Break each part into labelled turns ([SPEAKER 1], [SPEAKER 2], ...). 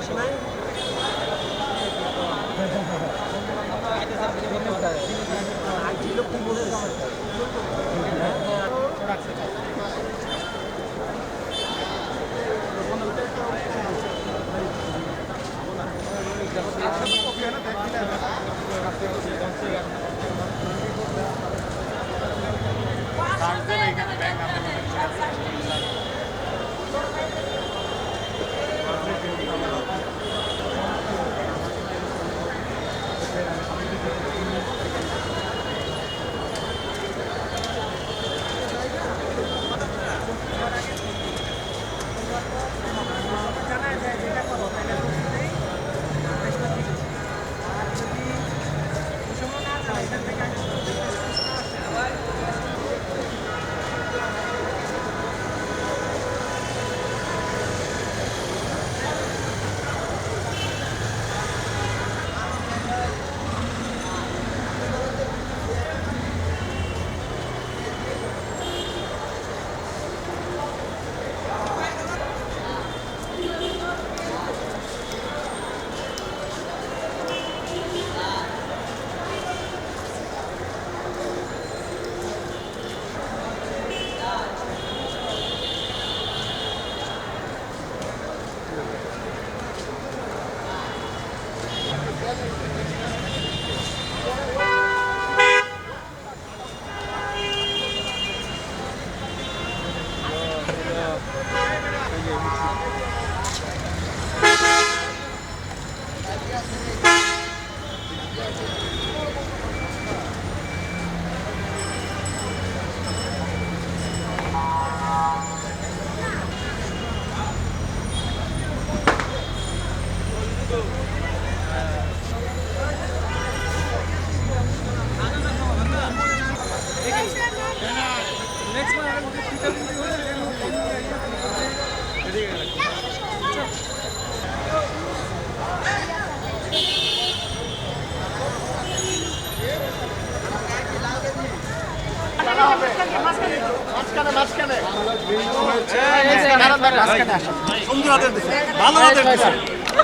[SPEAKER 1] আসে না?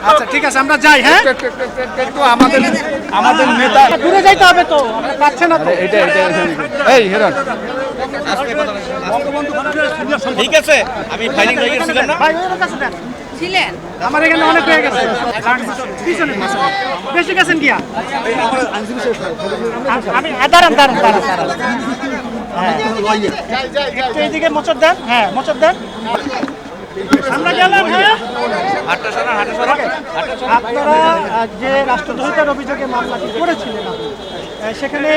[SPEAKER 1] আচ্ছা ঠিক আছে আমরা যাই হ্যাঁ?
[SPEAKER 2] একটু আমাদের আমাদের নেতা
[SPEAKER 1] দূরে যাইতে হবে তো আমরা পাচ্ছে না তো।
[SPEAKER 2] এটা এটা। এই হেরন।
[SPEAKER 3] ঠিক আছে আমি ফাইলিং রেগে ছিলাম না?
[SPEAKER 4] ছিলেন?
[SPEAKER 1] আমার এখানে অনেক হয়ে গেছে। পিছনে পিছনে। বেশি গেছেন গিয়া আমি আ, দাঁড়ান দাঁড়ান দাঁড়ান দাঁড়ান। হ্যাঁ। একটু এইদিকে মোচর দেন। হ্যাঁ মোচর দেন। আমরা গেলাম হ্যাঁ? আপনারা যে রাষ্ট্রদ্রোহিতার অভিযোগে মামলাটি করেছিলেন সেখানে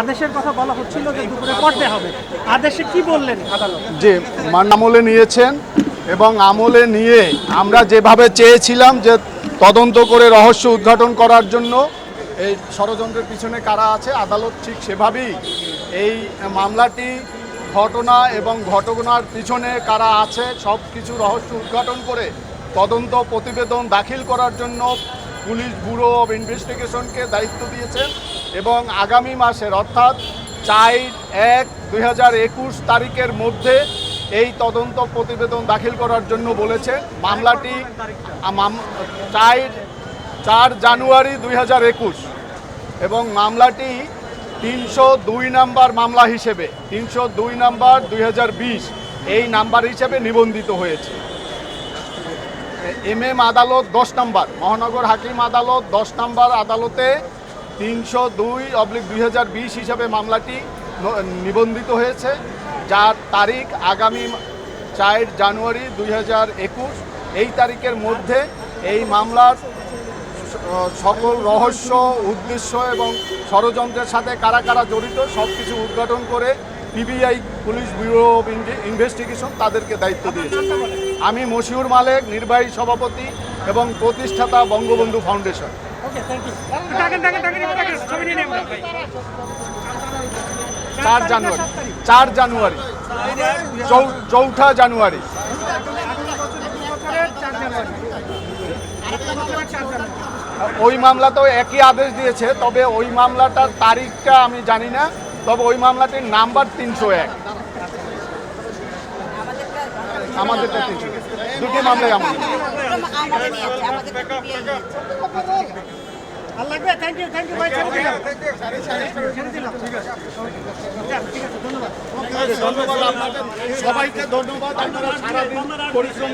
[SPEAKER 1] আদেশের কথা বলা হচ্ছিল যে দুপুরে পড়তে হবে। আদেশে কি বললেন আদালত?
[SPEAKER 2] যে মান আমলে নিয়েছেন এবং আমলে নিয়ে আমরা যেভাবে চেয়েছিলাম যে তদন্ত করে রহস্য উদ্ঘাটন করার জন্য, এই ষড়যন্ত্রের পিছনে কারা আছে, আদালত ঠিক সেভাবেই এই মামলাটি, ঘটনা এবং ঘটনার পিছনে কারা আছে সব কিছু রহস্য উদ্ঘাটন করে তদন্ত প্রতিবেদন দাখিল করার জন্য পুলিশ ব্যুরো অব ইনভেস্টিগেশনকে দায়িত্ব দিয়েছেন এবং আগামী মাসের অর্থাৎ চার এক দুই তারিখের মধ্যে এই তদন্ত প্রতিবেদন দাখিল করার জন্য বলেছে। মামলাটি চার চার জানুয়ারি দুই হাজার একুশ এবং মামলাটি তিনশো দুই নাম্বার মামলা হিসেবে, তিনশো দুই নাম্বার দুই হাজার বিশ এই নাম্বার হিসেবে নিবন্ধিত হয়েছে। এম এম আদালত দশ নম্বর, মহানগর হাকিম আদালত দশ নম্বর আদালতে তিনশো দুই অবলিক দুই হাজার বিশ হিসাবে মামলাটি নিবন্ধিত হয়েছে, যার তারিখ আগামী চার জানুয়ারি দুই হাজার একুশ। এই তারিখের মধ্যে এই মামলার সকল রহস্য, উদ্দেশ্য এবং ষড়যন্ত্রের সাথে কারা কারা জড়িত সব কিছু উদ্ঘাটন করে PBI, police bureau of investigation তাদেরকে দায়িত্ব দিয়েছে। আমি মশিউর মালেক, নির্বাহী সভাপতি এবং প্রতিষ্ঠাতা বঙ্গবন্ধু ফাউন্ডেশন। চার জানুয়ারি চার জানুয়ারি চৌঠা জানুয়ারি। ওই মামলাতেও একই আদেশ দিয়েছে, তবে ওই মামলাটার তারিখটা আমি জানি না, তবে ওই মামলাটির নাম্বার তিনশো এক। আমাদেরটা তিনশো। দুটো মামলাই আমাদের
[SPEAKER 4] আমাদের নিয়েছে আমাদের
[SPEAKER 1] আর লাগবে থ্যাংক ইউ থ্যাংক ইউ ভাই ছেড়ে দিলাম। ছেড়ে দিলাম। ঠিক আছে। ঠিক আছে ধন্যবাদ।
[SPEAKER 2] ধন্যবাদ আপনাদের। সবাইকে ধন্যবাদ আপনারা সারাদিন পরিশ্রম